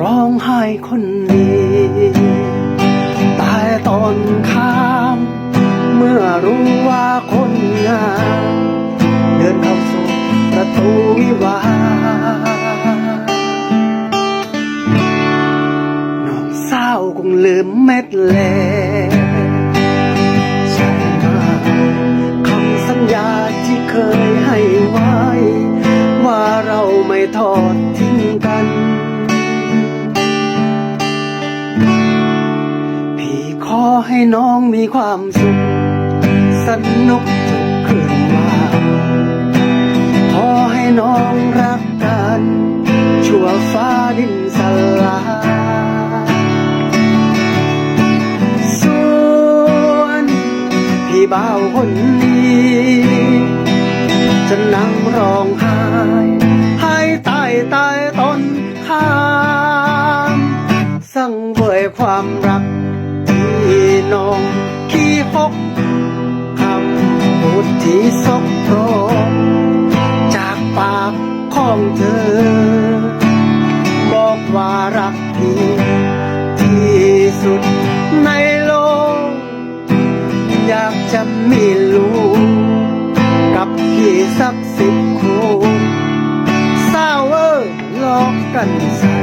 ร้องไห้คนดีตายตอนข้าม เมื่อรู้ว่าคนงามเดินเข้าสู่ประตูวิวาน้องเศร้าคงลืมเม็ดแล ให้น้องมีความสุข สนุกทุกคืนวันขอให้น้องรักกันชั่วฟ้าดินสลายส่วนพี่บ่าวคน นองขี้หกคำพูดที่สกโครกจากปากของเธอ บอกว่ารักพี่ที่สุดในโลก อยากจะมีลูกกับพี่สักสิบคู่สาวเออลอกกันสา